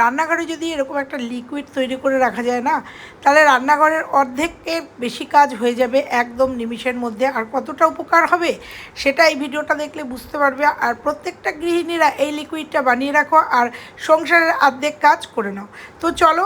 রান্নাঘরে যদি এরকম একটা লিকুইড তৈরি করে রাখা যায় না, তাহলে রান্নাঘরের অর্ধেককে বেশি কাজ হয়ে যাবে একদম নিমিষের মধ্যে। আর কতটা উপকার হবে সেটা এই ভিডিওটা দেখলে বুঝতে পারবে। আর প্রত্যেকটা গৃহিণীরা এই লিকুইডটা বানিয়ে রাখো আর সংসারের অর্ধেক কাজ করে নাও। তো চলো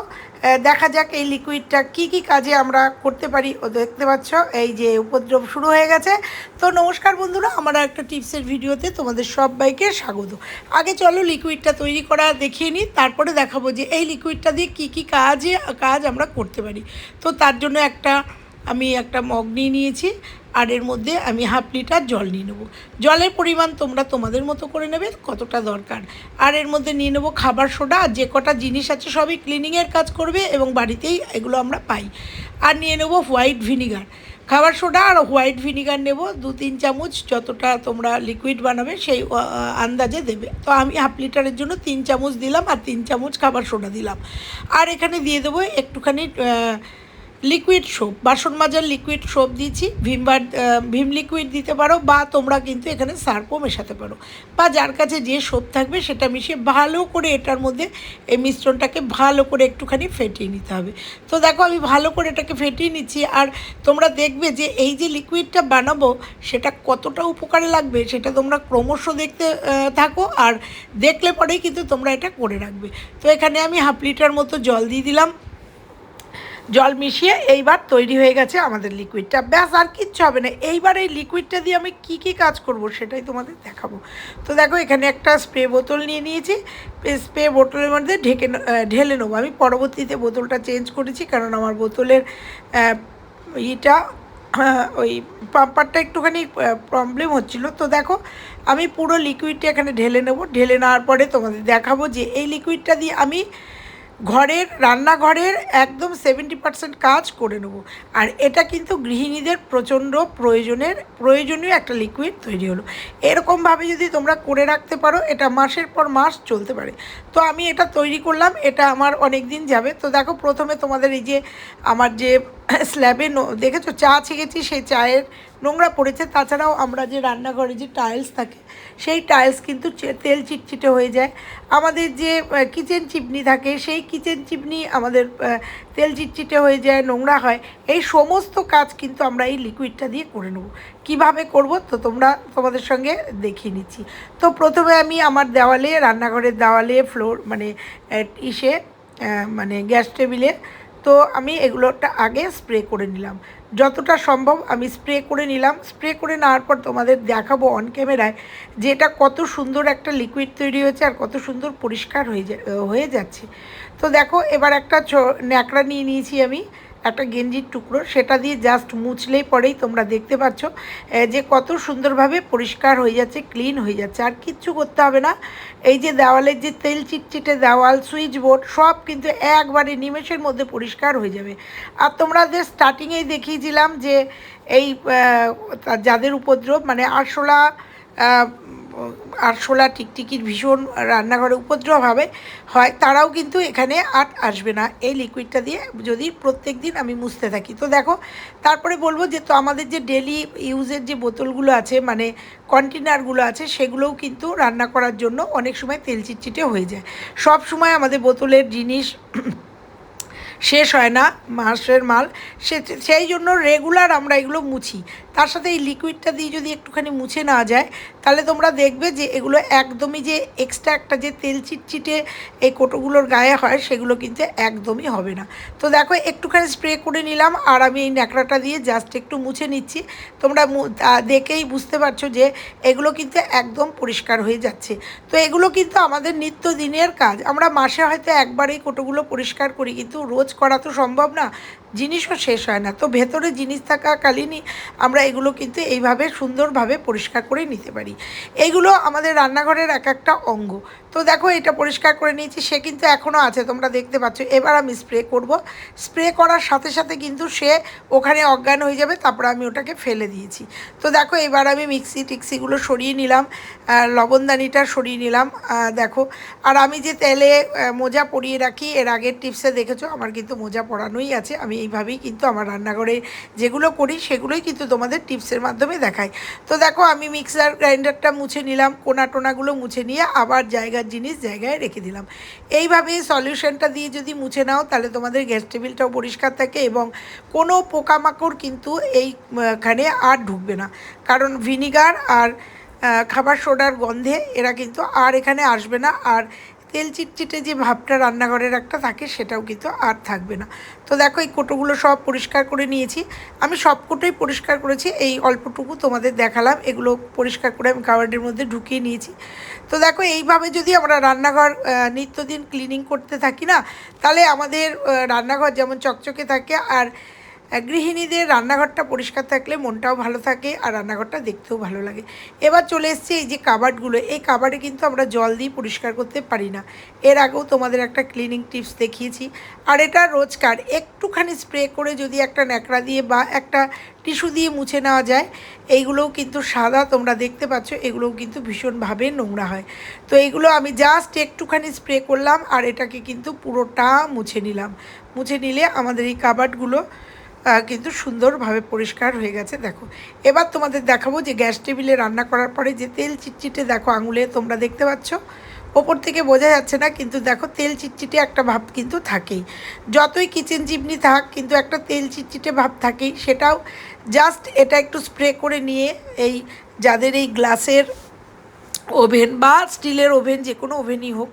দেখা যাক এই লিকুইডটা কি কি কাজে আমরা করতে পারি। ও দেখতে পাচ্ছ, এই যে উপদ্রব শুরু হয়ে গেছে। তো নমস্কার বন্ধুরা, আমার একটা টিপসের ভিডিওতে তোমাদের সবাইকে স্বাগত। আগে চলো লিকুইডটা তৈরি করা দেখিয়ে নিই, তারপরে দেখাবো যে এই লিকুইডটা দিয়ে কি কি কাজে, কাজ আমরা করতে পারি। তো তার জন্য একটা, আমি একটা মগ নিয়ে নিয়েছি। আর এর মধ্যে আমি হাফ লিটার জল নিয়ে নেব। জলের পরিমাণ তোমরা তোমাদের মতো করে নেবে, কতটা দরকার। আর এর মধ্যে নিয়ে নেব খাবার সোডা আর যে কটা জিনিস আছে সবই ক্লিনিংয়ের কাজ করবে এবং বাড়িতেই এগুলো আমরা পাই। আর নিয়ে নেব হোয়াইট ভিনিগার খাবার সোডা আর হোয়াইট ভিনিগার নেব, দু তিন চামচ যতটা তোমরা লিকুইড বানাবে সেই আন্দাজে দেবে। তো আমি হাফ লিটারের জন্য তিন চামচ দিলাম আর তিন চামচ খাবার সোডা দিলাম। আর এখানে দিয়ে দেবো একটুখানি লিকুইড সোপ বাসন মাজার লিকুইড সোপ দিয়েছি ভিমবার ভিম লিকুইড দিতে পারো বা তোমরা কিন্তু এখানে সার্পও মেশাতে পারো। বা যার কাছে যে সোপ থাকবে সেটা মিশিয়ে ভালো করে এটার মধ্যে এই মিশ্রণটাকে ভালো করে একটুখানি ফেটিয়ে নিতে হবে। তো দেখো আমি ভালো করে এটাকে ফেটিয়ে নিচ্ছি আর তোমরা দেখবে যে এই যে লিকুইডটা বানাবো সেটা কতটা উপকারে লাগবে সেটা তোমরা ক্রমশ দেখতে থাকো আর দেখলে পরেই কিন্তু তোমরা এটা করে রাখবে। তো এখানে আমি হাফ লিটার মতো জল দিয়ে দিলাম। জল মিশিয়ে এইবার তৈরি হয়ে গেছে আমাদের লিকুইডটা ব্যাস, আর কিচ্ছু হবে না। এইবার এই লিকুইডটা দিয়ে আমি কি কি কাজ করব সেটাই তোমাদের দেখাবো। তো দেখো, এখানে একটা স্প্রে বোতল নিয়ে নিয়েছি। স্প্রে বোতলের মধ্যে ঢেকে ঢেলে নেব। আমি পরবর্তীতে বোতলটা চেঞ্জ করেছি, কারণ আমার বোতলের ইটা ওই পাম্পারটা একটুখানি প্রবলেম হচ্ছিল। তো দেখো, আমি পুরো লিকুইডটা এখানে ঢেলে নেব। ঢেলে নেওয়ার পরে তোমাদের দেখাবো যে এই লিকুইডটা দিয়ে আমি ঘরের, রান্নাঘরের একদম সেভেন্টি পার্সেন্ট কাজ করে নেব। আর এটা কিন্তু গৃহিণীদের প্রচণ্ড প্রয়োজনের, প্রয়োজনীয় একটা লিকুইড তৈরি হলো। এরকমভাবে যদি তোমরা করে রাখতে পারো, এটা মাসের পর মাস চলতে পারে। তো আমি এটা তৈরি করলাম, এটা আমার অনেক দিন যাবে। তো দেখো, প্রথমে তোমাদের এই যে আমার যে স্ল্যাবে দেখেছ? চা ছেঁকেছি, সেই চায়ের নোংরা পড়েছে। তাছাড়াও আমরা যে রান্নাঘরে যে টাইলস থাকে, সেই টাইলস কিন্তু তেল চিটচিটে হয়ে যায়। আমাদের যে কিচেন চিপনি থাকে, সেই কিচেন চিপনি আমাদের তেল চিটচিটে হয়ে যায়, নোংরা হয়। এই সমস্ত কাজ কিন্তু আমরা এই লিকুইডটা দিয়ে করে নেব। কীভাবে করব? তো তোমরা তোমাদের সঙ্গে দেখিয়ে নিচ্ছি। তো প্রথমে আমি আমার দেওয়ালে, রান্নাঘরের দেওয়ালে ফ্লোর মানে ইসে মানে গ্যাস টেবিলে তো আমি এগুলোটা আগে স্প্রে করে নিলাম। যতটা সম্ভব আমি স্প্রে করে নিলাম। স্প্রে করে নেওয়ার পর তোমাদের দেখাবো অন ক্যামেরায় যে এটা কত সুন্দর একটা লিকুইড তৈরি হয়েছে আর কত সুন্দর পরিষ্কার হয়ে যা হয়ে যাচ্ছে। তো দেখো এবার একটা ছো- ন্যাকড়া নিয়ে নিয়েছি আমি। একটা গেঞ্জির টুকরো, সেটা দিয়ে জাস্ট মুছলেই পরেই তোমরা দেখতে পাচ্ছ যে কত সুন্দরভাবে পরিষ্কার হয়ে যাচ্ছে ক্লিন হয়ে যাচ্ছে। আর কিচ্ছু করতে হবে না। এই যে দেওয়ালের যে তেল চিটচিটে দেওয়াল সুইচ বোর্ড সব কিন্তু একবারে নিমেষের মধ্যে পরিষ্কার হয়ে যাবে। আর তোমরা যে স্টার্টিংয়েই দেখিয়েছিলাম যে এই যাদের উপদ্রব মানে আরশোলা আরশোলা টিকটিকির ভীষণ রান্নাঘরে উপদ্রব হবে হয়, তারাও কিন্তু এখানে আর আসবে না। এই লিকুইডটা দিয়ে যদি প্রত্যেক দিন আমি মুছতে থাকি। তো দেখো, তারপরে বলব যে, তো আমাদের যে ডেলি ইউজের যে বোতলগুলো আছে মানে কন্টেনারগুলো আছে, সেগুলোও কিন্তু রান্না করার জন্য অনেক সময় তেল চিটচিটে হয়ে যায়। সব সময় আমাদের বোতলের জিনিস শেষ হয় না, মাসের মাল। সে, সেই জন্য রেগুলার আমরা এগুলো মুছি। তার সাথে এই লিকুইডটা দিয়ে যদি একটুখানি মুছে না যায়, তাহলে তোমরা দেখবে যে এগুলো একদমই যে এক্সট্রা একটা যে তেল চিটচিটে এই কোটোগুলোর গায়ে হয়, সেগুলো কিন্তু একদমই হবে না। তো দেখো, একটুখানি স্প্রে করে নিলাম, আর আমি এই ন্যাকড়াটা দিয়ে জাস্ট একটু মুছে নিচ্ছি। তোমরা দেখেই বুঝতে পারছ যে এগুলো কিন্তু একদম পরিষ্কার হয়ে যাচ্ছে। তো এগুলো কিন্তু আমাদের নিত্যদিনের কাজ। আমরা মাসে হয়তো একবার এই কোটোগুলো পরিষ্কার করি, কিন্তু রোজ করা তো সম্ভব না। জিনিসও শেষ হয় না। তো ভেতরে জিনিস থাকাকালীনই আমরা এগুলো কিন্তু এইভাবে সুন্দরভাবে পরিষ্কার করে নিতে পারি। এইগুলো আমাদের রান্নাঘরের এক একটা অঙ্গ। তো দেখো এটা পরিষ্কার করে নিয়েছি, সে কিন্তু এখনও আছে, তোমরা দেখতে পাচ্ছ। এবার আমি স্প্রে করব। স্প্রে করার সাথে সাথে কিন্তু সে ওখানে অজ্ঞান হয়ে যাবে, তারপর আমি ওটাকে ফেলে দিয়েছি। তো দেখো এবার আমি মিক্সি টিক্সিগুলো সরিয়ে নিলাম লবণদানিটা সরিয়ে নিলাম দেখো। আর আমি যে তেলে মোজা পরিয়ে রাখি, এর আগের টিপসে দেখেছ, আমার কিন্তু মোজা পরানোই আছে, আমি এইভাবেই কিন্তু আমার রান্নাঘরে যেগুলো করি, সেগুলোই কিন্তু তোমাদের টিপসের মাধ্যমে দেখাই। তো দেখো, আমি মিক্সার গ্রাইন্ডারটা মুছে নিলাম, কোনা টোনাগুলো মুছে নিয়ে আবার জায়গার জিনিস জায়গায় রেখে দিলাম। এইভাবে সলিউশনটা দিয়ে যদি মুছে নাও, তাহলে তোমাদের গ্যাস টেবিলটাও পরিষ্কার থাকে এবং কোনো পোকামাকড় কিন্তু এইখানে আর ঢুকবে না। কারণ ভিনিগার আর খাবার সোডার গন্ধে এরা কিন্তু আর এখানে আসবে না। আর তেল চিটচিটে যে ভাবটা রান্নাঘরের একটা থাকে, সেটাও কিন্তু আর থাকবে না। তো দেখো, এই কোটোগুলো সব পরিষ্কার করে নিয়েছি। আমি সব কোটোই পরিষ্কার করেছি, এই অল্পটুকু তোমাদের দেখালাম। এগুলো পরিষ্কার করে আমি কাবার্ডের মধ্যে ঢুকিয়ে নিয়েছি। তো দেখো, এইভাবে যদি আমরা রান্নাঘর নিত্যদিন ক্লিনিং করতে থাকি না, তাহলে আমাদের রান্নাঘর যেমন চকচকে থাকে আর গৃহিণীদের রান্নাঘরটা পরিষ্কার থাকলে মনটাও ভালো থাকে আর রান্নাঘরটা দেখতেও ভালো লাগে। এবার চলে এসছে এই যে কাবার্ডগুলো এই কাবার্ডে কিন্তু আমরা জল দিয়ে পরিষ্কার করতে পারি না। এর আগেও তোমাদের একটা ক্লিনিং টিপস দেখিয়েছি। আর এটা রোজকার। একটুখানি স্প্রে করে যদি একটা ন্যাকড়া দিয়ে বা একটা টিস্যু দিয়ে মুছে নেওয়া যায়, এইগুলোও কিন্তু সাদা তোমরা দেখতে পাচ্ছ, এগুলোও কিন্তু ভীষণভাবে নোংরা হয়। তো এইগুলো আমি জাস্ট একটুখানি স্প্রে করলাম আর এটাকে কিন্তু পুরোটা মুছে নিলাম। মুছে নিলে আমাদের এই কাবার্ডগুলো কিন্তু সুন্দরভাবে পরিষ্কার হয়ে গেছে, দেখো। এবার তোমাদের দেখাবো যে গ্যাস টেবিলে রান্না করার পরে যে তেল চিটচিটে, দেখো আঙুলে তোমরা দেখতে পাচ্ছ। ওপর থেকে বোঝা যাচ্ছে না, কিন্তু দেখো তেল চিটচিটে একটা ভাব কিন্তু থাকেই। যতই কিচেন চিমনি থাক, কিন্তু একটা তেল চিটচিটে ভাব থাকেই। সেটাও জাস্ট এটা একটু স্প্রে করে নিয়ে এই যাদের এই গ্লাসের ওভেন বা স্টিলের ওভেন, যে কোনো ওভেনই হোক,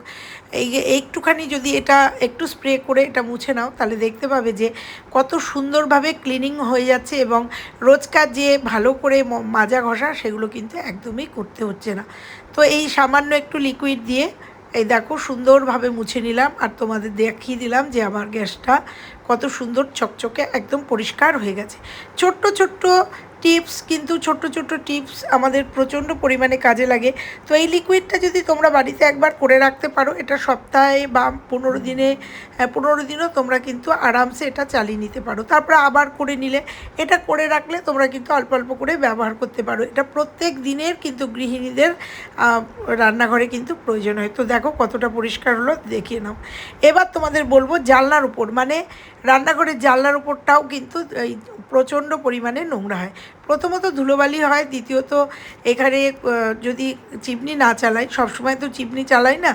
এই একটুখানি যদি এটা একটু স্প্রে করে এটা মুছে নাও, তাহলে দেখতে পাবে যে কত সুন্দরভাবে ক্লিনিং হয়ে যাচ্ছে এবং রোজকার যে ভালো করে মাজা ঘষা, সেগুলো কিন্তু একদমই করতে হচ্ছে না। তো এই সামান্য একটু লিকুইড দিয়ে, এই দেখো সুন্দরভাবে মুছে নিলাম আর তোমাদের দেখিয়ে দিলাম যে আমার গ্যাসটা কত সুন্দর, চকচকে, একদম পরিষ্কার হয়ে গেছে। ছোট্ট ছোট্ট টিপস কিন্তু ছোট্ট ছোট্ট টিপস আমাদের প্রচণ্ড পরিমাণে কাজে লাগে। তো এই লিকুইডটা যদি তোমরা বাড়িতে একবার করে রাখতে পারো এটা সপ্তাহে বা পনেরো দিনে হ্যাঁ, পনেরো দিনও তোমরা কিন্তু আরামসে এটা চালিয়ে নিতে পারো। তারপরে আবার করে নিলে এটা করে রাখলে তোমরা কিন্তু অল্প অল্প করে ব্যবহার করতে পারো। এটা প্রত্যেক দিনের কিন্তু গৃহিণীদের রান্নাঘরে কিন্তু প্রয়োজন হয়। তো দেখো কতটা পরিষ্কার হলো দেখিয়ে নাও। এবার তোমাদের বলব জানলার উপর মানে রান্নাঘরের জানলার উপরটাও কিন্তু এই প্রচণ্ড পরিমাণে নোংরা হয়। প্রথমত ধুলোবালি হয়, দ্বিতীয়ত এখানে যদি চিমনি না চালাই সবসময় তো চিমনি চালাই না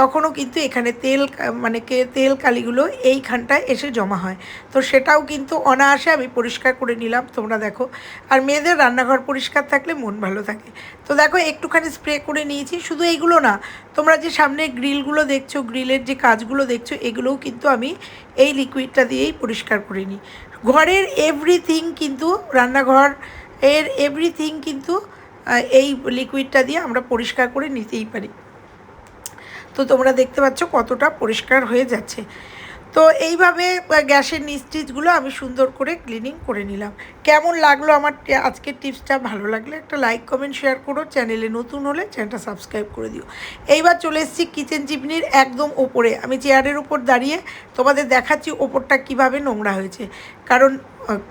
তখনও কিন্তু এখানে তেল মানে কে, তেল কালিগুলো এইখানটায় এসে জমা হয়। তো সেটাও কিন্তু অনায়াসে আমি পরিষ্কার করে নিলাম, তোমরা দেখো। আর মেয়েদের রান্নাঘর পরিষ্কার থাকলে মন ভালো থাকে। তো দেখো, একটুখানি স্প্রে করে নিয়েছি। শুধু এইগুলো না, তোমরা যে সামনে গ্রিলগুলো দেখছ, গ্রিলের যে কাজগুলো দেখছ, এগুলোও কিন্তু আমি এই লিকুইডটা দিয়েই পরিষ্কার করে নিই। ঘরের এভরিথিং কিন্তু, রান্নাঘর এর এভরিথিং কিন্তু এই লিকুইডটা দিয়ে আমরা পরিষ্কার করে নিতেই পারি। তো তোমরা দেখতে পাচ্ছ কতটা পরিষ্কার হয়ে যাচ্ছে। তো এইভাবে গ্যাসের নিস্টিচগুলো আমি সুন্দর করে ক্লিনিং করে নিলাম। কেমন লাগল আমার আজকের টিপসটা? ভালো লাগলে একটা লাইক কমেন্ট শেয়ার করো। চ্যানেলে নতুন হলে চ্যানেলটা সাবস্ক্রাইব করে দিও। এইবার চলে এসেছি কিচেন চিমনির একদম ওপরে। আমি চেয়ারের ওপর দাঁড়িয়ে তোমাদের দেখাচ্ছি ওপরটা কীভাবে নোংরা হয়েছে। কারণ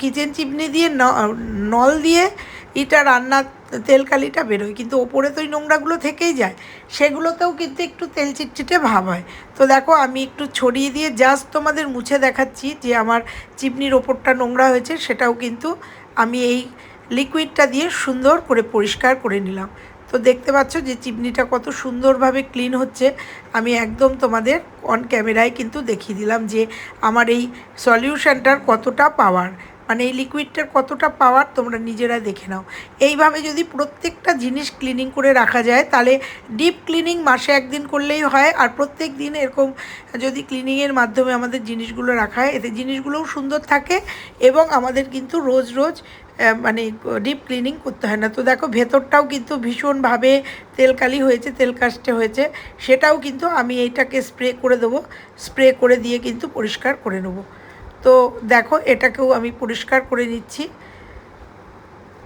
কিচেন চিপনি দিয়ে নল দিয়ে এটা রান্না, তেলকালিটা বেরোয়, কিন্তু ওপরে তো ওই নোংরাগুলো থেকেই যায়। সেগুলোতেও কিন্তু একটু তেল চিটচিটে ভাব হয়। তো দেখো, আমি একটু ছড়িয়ে দিয়ে জাস্ট তোমাদের মুছে দেখাচ্ছি যে আমার চিমনির ওপরটা নোংরা হয়েছে, সেটাও কিন্তু আমি এই লিকুইডটা দিয়ে সুন্দর করে পরিষ্কার করে নিলাম। তো দেখতে পাচ্ছ যে চিমনিটা কত সুন্দরভাবে ক্লিন হচ্ছে। আমি একদম তোমাদের অন ক্যামেরায় কিন্তু দেখিয়ে দিলাম যে আমার এই সলিউশনটার কতটা পাওয়ার মানে এই লিকুইডটার কতটা পাওয়ার তোমরা নিজেরা দেখে নাও। এইভাবে যদি প্রত্যেকটা জিনিস ক্লিনিং করে রাখা যায়, তাহলে ডিপ ক্লিনিং মাসে একদিন করলেই হয়, আর প্রত্যেক দিন এরকম যদি ক্লিনিংয়ের মাধ্যমে আমাদের জিনিসগুলো রাখা হয়, এতে জিনিসগুলোও সুন্দর থাকে এবং আমাদের কিন্তু রোজ রোজ মানে ডিপ ক্লিনিং করতে হয় না। তো দেখো, ভেতরটাও কিন্তু ভীষণভাবে তেলকালি হয়েছে, তেল কাস্টে হয়েছে। সেটাও কিন্তু আমি এইটাকে স্প্রে করে দেবো স্প্রে করে দিয়ে কিন্তু পরিষ্কার করে নেব। তো দেখো, এটাকেও আমি পরিষ্কার করে নিচ্ছি।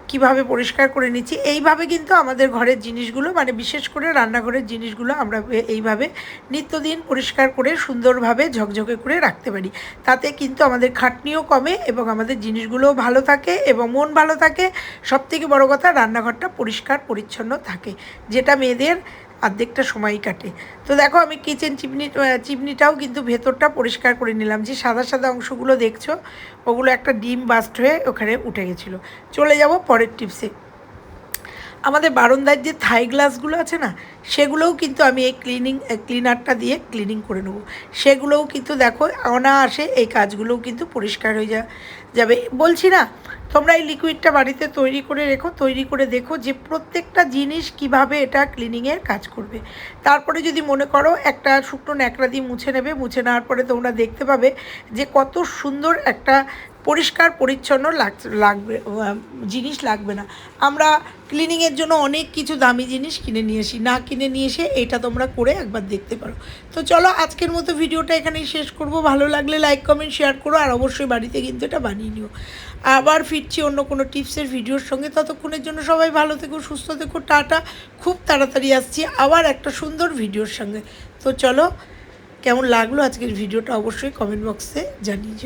কীভাবে পরিষ্কার করে নিচ্ছি? এইভাবে কিন্তু আমাদের ঘরের জিনিসগুলো মানে বিশেষ করে রান্নাঘরের জিনিসগুলো আমরা এইভাবে নিত্যদিন পরিষ্কার করে সুন্দরভাবে ঝকঝকে করে রাখতে পারি। তাতে কিন্তু আমাদের খাটনিও কমে এবং আমাদের জিনিসগুলোও ভালো থাকে এবং মন ভালো থাকে। সবথেকে বড় কথা, রান্নাঘরটা পরিষ্কার, পরিচ্ছন্ন থাকে। যেটা মেয়েদের অর্ধেকটা সময় কাটে। তো দেখো আমি কিচেন চিমনি চিমনিটাও কিন্তু ভেতরটা পরিষ্কার করে নিলাম। যে সাদা সাদা অংশগুলো দেখছ, ওগুলো একটা ডিম বাস্ট হয়ে ওখানে উঠে গেছিল। চলে যাব পরের টিপসে আমাদের বারান্দার যে থাই গ্লাসগুলো আছে না, সেগুলোও কিন্তু আমি এই ক্লিনিং ক্লিনারটা দিয়ে ক্লিনিং করে নেব। সেগুলোও কিন্তু দেখো অনায়াসে এই কাজগুলোও কিন্তু পরিষ্কার হয়ে যাবে। বলছি না, তোমরা এই লিকুইডটা বাড়িতে তৈরি করে রেখো, তৈরি করে দেখো যে প্রত্যেকটা জিনিস কীভাবে এটা ক্লিনিংয়ের কাজ করবে। তারপরে যদি মনে করো একটা শুকনো ন্যাকড়া দিয়ে মুছে নেবে, মুছে নেওয়ার পরে তোমরা দেখতে পাবে যে কত সুন্দর একটা পরিষ্কার, পরিচ্ছন্ন লাগ, লাগবে জিনিস লাগবে না। আমরা ক্লিনিংয়ের জন্য অনেক কিছু দামি জিনিস কিনে নিয়ে আসি, না কিনে নিয়ে এসে এটা তোমরা করে একবার দেখতে পারো। তো চলো আজকের মতো ভিডিওটা এখানেই শেষ করব। ভালো লাগলে লাইক কমেন্ট শেয়ার করো আর অবশ্যই বাড়িতে কিন্তু এটা বানিয়ে নিও। আবার ফিরছি অন্য কোনো টিপসের ভিডিওর সঙ্গে। ততক্ষণের জন্য সবাই ভালো থেকো, সুস্থ থেকো, টাটা। খুব তাড়াতাড়ি আসছি আবার একটা সুন্দর ভিডিওর সঙ্গে। তো চলো, কেমন লাগল আজকের ভিডিওটা অবশ্যই কমেন্ট বক্সে জানিয়ে